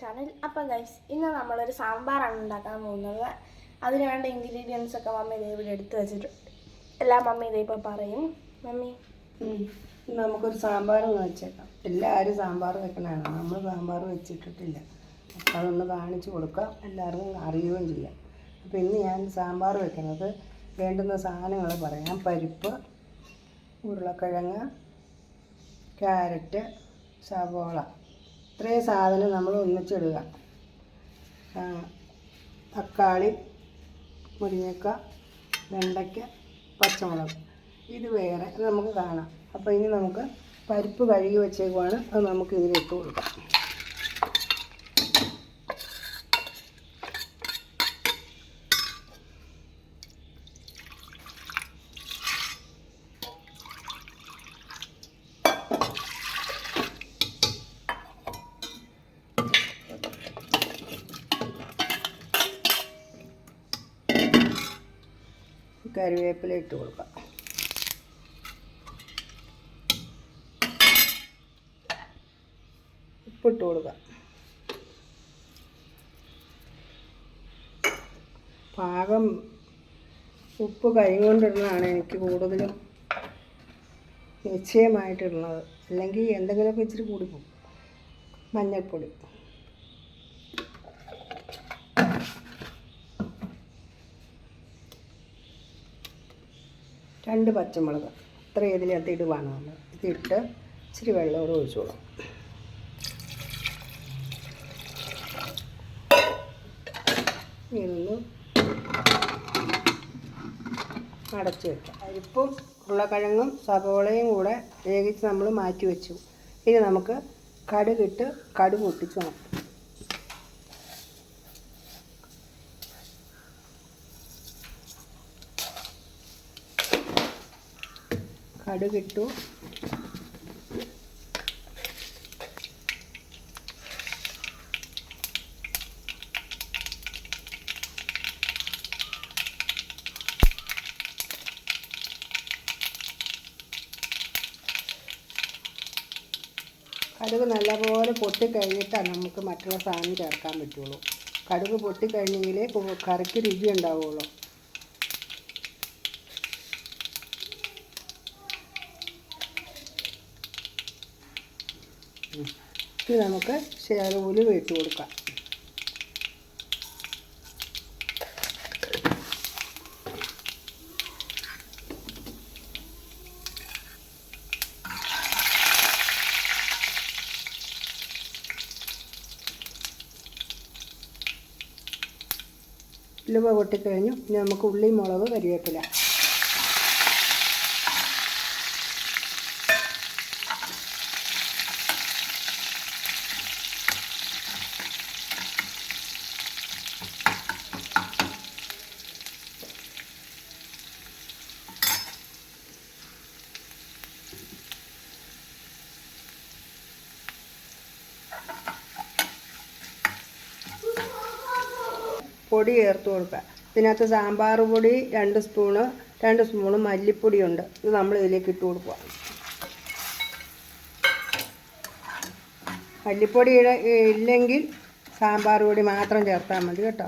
Channel അപ്പോൾ guys ഇന്ന് നമ്മളൊരു സാമ്പാറാണ് ഉണ്ടാക്കാൻ പോകുന്നത്. അതിന് വേണ്ട ഇൻഗ്രീഡിയൻസ് ഒക്കെ മമ്മി ഇതേ ഇവിടെ എടുത്ത് വെച്ചിട്ടുണ്ട്. എല്ലാം മമ്മി ഇതേ ഇപ്പോൾ പറയും. മമ്മി. നമുക്കൊരു സാമ്പാർ വെച്ചേക്കാം. എല്ലാവരും സാമ്പാർ വെക്കണതാണ് നമ്മൾ സാമ്പാർ വെച്ചിട്ടിട്ടില്ല. അപ്പം അതൊന്ന് കാണിച്ചു കൊടുക്കാം എല്ലാവർക്കും അറിയുകയും ചെയ്യാം. അപ്പോൾ ഇന്ന് ഞാൻ സാമ്പാർ വെക്കുന്നത് വേണ്ടുന്ന സാധനങ്ങൾ പറയാം. പരിപ്പ് ഉരുളക്കിഴങ്ങ് ക്യാരറ്റ് സവോള. ഇത്രയും സാധനം നമ്മൾ ഒന്നിച്ചിടുക. തക്കാളി മുരിങ്ങക്ക വെണ്ടയ്ക്ക പച്ചമുളക്. ഇത് വേറെ നമുക്ക് കാണാം. അപ്പോൾ ഇനി നമുക്ക് പരിപ്പ് കഴുകി വെച്ചേക്കുവാണ്. അത് നമുക്ക് ഇതിലിട്ട് കൊടുക്കാം. കറിവേപ്പില ഇട്ട് കൊടുക്കാം. ഉപ്പിട്ട് കൊടുക്കാം. പാകം ഉപ്പ് കൈകൊണ്ടിടുന്നതാണ് എനിക്ക് കൂടുതലും നിശ്ചയമായിട്ടിടുന്നത്. അല്ലെങ്കിൽ എന്തെങ്കിലുമൊക്കെ ഇച്ചിരി കൂടിപ്പോകും. മഞ്ഞൾപ്പൊടി. രണ്ട് പച്ചമുളക് ഇത്ര ഇതിനകത്ത് ഇടുവാണ് നമ്മൾ ഇതിട്ട് ഇച്ചിരി വെള്ളം കൂടെ ഇതൊന്ന് അടച്ച് വെക്കാം. അരിപ്പും ഉരുളക്കിഴങ്ങും സവോളയും കൂടെ വേവിച്ച് നമ്മൾ മാറ്റി വെച്ചു. ഇനി നമുക്ക് കടുകിട്ട് കടുക് നോക്കാം കടുകിട്ടു കടുക് നല്ലപോലെ പൊട്ടിക്കഴിഞ്ഞിട്ടാണ് നമുക്ക് മറ്റുള്ള സാധനം ചേർക്കാൻ പറ്റുള്ളൂ. കടുക് പൊട്ടിക്കഴിഞ്ഞെങ്കിലേ കറിക്ക് രുചി ഉണ്ടാവുള്ളൂ. ഇത് നമുക്ക് ശേല ഉലുവ കൊടുക്കാം. ഉലുവ പൊട്ടിക്കഴിഞ്ഞു ഇനി നമുക്ക് ഉള്ളി മുളക് കരിവേപ്പില പൊടി ചേർത്ത് കൊടുക്കുക. ഇതിനകത്ത് സാമ്പാർ പൊടി രണ്ട് സ്പൂണ് രണ്ട് സ്പൂണ് മല്ലിപ്പൊടിയുണ്ട് ഇത് നമ്മൾ ഇതിലേക്ക് ഇട്ട് കൊടുക്കുക. മല്ലിപ്പൊടി ഇല്ലെങ്കിൽ സാമ്പാർ പൊടി മാത്രം ചേർത്താൽ മതി കേട്ടോ.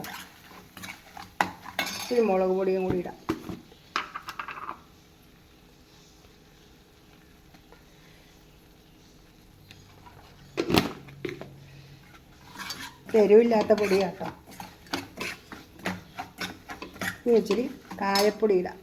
ഇത്തിരി മുളക് പൊടിയും കൂടി ഇടാം. എരിവില്ലാത്ത പൊടി കേട്ടോ ഇനി ഇച്ചിരി കായപ്പൊടി ഇടാം.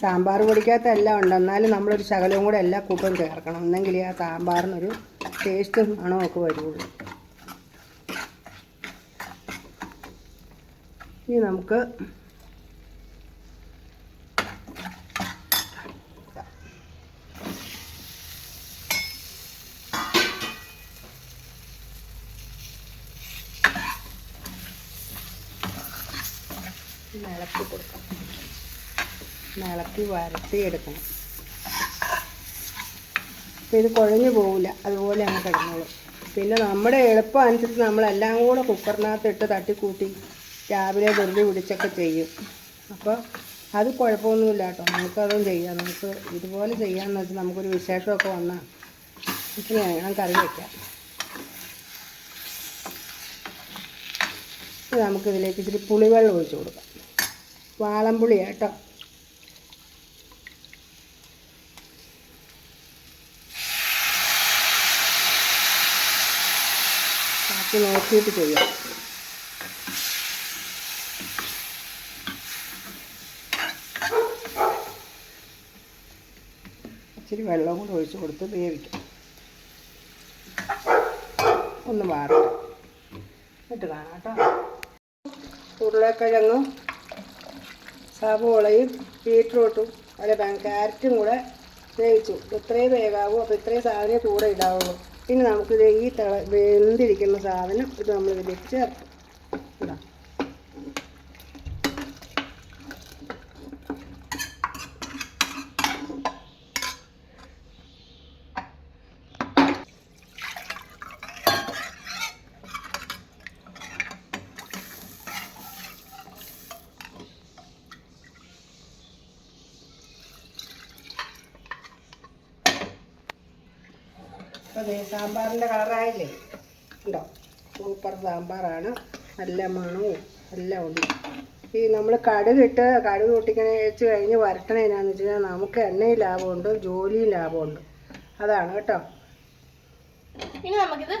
സാമ്പാർ പൊടിക്കകത്ത് എല്ലാം ഉണ്ട്. എന്നാലും നമ്മളൊരു ശകലവും കൂടെ എല്ലാ കൂട്ടും ചേർക്കണം. എന്നെങ്കിൽ ആ സാമ്പാറിനൊരു ടേസ്റ്റും മണവും ഒക്കെ വരുള്ളൂ. ഇനി നമുക്ക് ഇളക്കി കൊടുക്കാം ഇളക്കി വരട്ടി എടുക്കണം. അപ്പോൾ ഇത് കുഴഞ്ഞു പോവില്ല. അതുപോലെ അങ്ങ് കിടന്നോളും. പിന്നെ നമ്മുടെ എളുപ്പം അനുസരിച്ച് നമ്മളെല്ലാം കൂടെ കുക്കറിനകത്ത് ഇട്ട് തട്ടിക്കൂട്ടി രാവിലെ വെറുതെ പിടിച്ചൊക്കെ ചെയ്യും. അപ്പോൾ അത് കുഴപ്പമൊന്നുമില്ല കേട്ടോ. നമുക്കതും ചെയ്യാം. നമുക്ക് ഇതുപോലെ ചെയ്യാമെന്ന് വെച്ചാൽ നമുക്കൊരു വിശേഷമൊക്കെ വന്നാൽ ഇത്രയാണ് കറി വയ്ക്കാം ഇനി നമുക്കിതിലേക്ക് ഇച്ചിരി പുളിവെള്ളം ഒഴിച്ച് കൊടുക്കാം. വാളംപുളി കേട്ടോ ബാക്കി നോക്കിയിട്ട് ചെയ്യാം. ഇച്ചിരി വെള്ളം കൂടെ ഒഴിച്ച് കൊടുത്ത് വേവിക്കാം. ഒന്ന് മാറും എന്നിട്ട് കാണാം കേട്ടോ. ഉരുളക്കിഴങ്ങും സവോളയും ബീട്രൂട്ടും അല്ല ക്യാരറ്റും കൂടെ വേവിച്ചു. ഇത്രയും വേവാകും അപ്പോൾ ഇത്രയും സാധനമേ കൂടെ ഇടാവുള്ളൂ ഇനി നമുക്കിത് ഈ തിള വെന്തിരിക്കുന്ന സാധനം ഇത് നമ്മൾ ഇതിലേക്ക് ചേർക്കും. ഇടാം ദേ സാമ്പാറിന്റെ കളറായില്ലേ? ഉണ്ടോ? സൂപ്പർ സാമ്പാറാണ്. നല്ല മണവും എല്ലാം ഉണ്ട്. ഈ നമ്മൾ കടുകിട്ട് കടുക് പൊട്ടിക്കണ വെച്ച് കഴിഞ്ഞ് വരട്ടണതിനാന്ന് വെച്ച് കഴിഞ്ഞാൽ നമുക്ക് എണ്ണയും ലാഭമുണ്ട് ജോലിയും ലാഭമുണ്ട്. അതാണ് കേട്ടോ. ഇനി നമുക്കിത്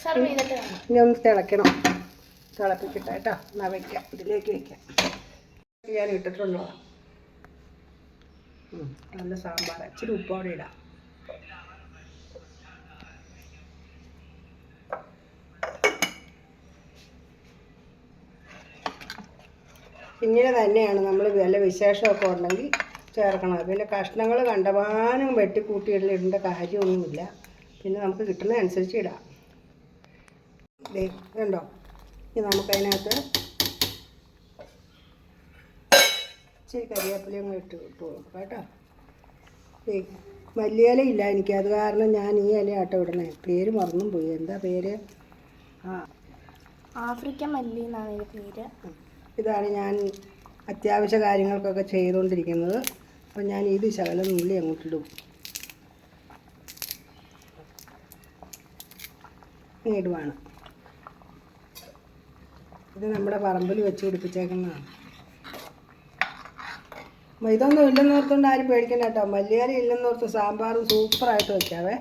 സെർവ് ചെയ്തിട്ട് ഇനി ഒന്ന് തിളയ്ക്കണം. തിളപ്പിക്കട്ടെ കേട്ടോ. എന്നാൽ വയ്ക്കാം ഇതിലേക്ക് വയ്ക്കാം ഞാൻ ഇട്ടിട്ടുണ്ടോ? നല്ല സാമ്പാർ ഇച്ചിരി ഉപ്പോടെ ഇടാം. ഇങ്ങനെ തന്നെയാണ് നമ്മൾ വില വിശേഷമൊക്കെ ഉണ്ടെങ്കിൽ ചേർക്കണം. പിന്നെ കഷ്ണങ്ങൾ കണ്ടമാനം വെട്ടിക്കൂട്ടിയിടലിടേണ്ട കാര്യമൊന്നുമില്ല. പിന്നെ നമുക്ക് കിട്ടുന്ന അനുസരിച്ച് ഇടാം. ദേ കണ്ടോ? ഇനി നമുക്കതിനകത്ത് ഇച്ചിരി കരിവേപ്പിലയും ഇട്ട് ഇട്ട് കൊടുക്കാം കേട്ടോ. ദേ മല്ലിയില ഇല്ല എനിക്ക്. അത് കാരണം ഞാൻ ഈ ഇല ആട്ടോ ഇടണേ പേര് മറന്നും പോയി. എന്താ പേര്? ആ. ആഫ്രിക്കൻ മല്ലി എന്നാണ് പേര്. ഇതാണ് ഞാൻ അത്യാവശ്യ കാര്യങ്ങൾക്കൊക്കെ ചെയ്തുകൊണ്ടിരിക്കുന്നത്. അപ്പം ഞാൻ ഇത് ശകലം ഉള്ളി അങ്ങോട്ടിടും. ഇടുവാണ് ഇത് നമ്മുടെ പറമ്പിൽ വെച്ച് പിടിപ്പിച്ചേക്കുന്നതാണ്. ഇതൊന്നും ഇല്ലെന്നോർത്തുകൊണ്ട് ആരും പേടിക്കണ്ട കേട്ടോ. മല്ലിയാരി ഇല്ലെന്ന് ഓർത്ത് സാമ്പാറും സൂപ്പറായിട്ട് വെക്കാവേ.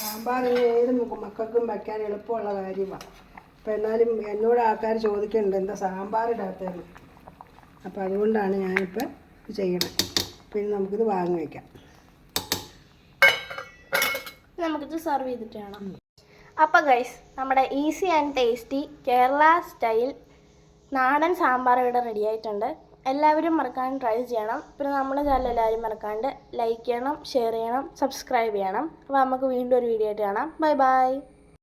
സാമ്പാർ ഏത് മക്ക- മക്കൾക്കും വയ്ക്കാൻ എളുപ്പമുള്ള കാര്യമാണ് അപ്പോൾ എന്നാലും എന്നോട് ആൾക്കാർ ചോദിക്കുന്നുണ്ട് എന്താ സാമ്പാർ ഇടാത്തതെന്ന്. അപ്പോൾ അതുകൊണ്ടാണ് ഞാനിപ്പോൾ ഇത് ചെയ്യണത് പിന്നെ നമുക്കിത് വാങ്ങി വയ്ക്കാം നമുക്കിത് സെർവ് ചെയ്തിട്ട് കാണാം അപ്പോൾ ഗൈസ് നമ്മുടെ easy and tasty Kerala style നാടൻ സാമ്പാർ ഇവിടെ റെഡി ആയിട്ടുണ്ട്. എല്ലാവരും മറക്കാൻ ട്രൈ ചെയ്യണം. പിന്നെ നമ്മുടെ ചാനൽ എല്ലാവരും മറക്കാണ്ട് ലൈക്ക് ചെയ്യണം ഷെയർ ചെയ്യണം സബ്സ്ക്രൈബ് ചെയ്യണം. അപ്പോൾ നമുക്ക് വീണ്ടും ഒരു വീഡിയോ ആയിട്ട് കാണാം. Bye bye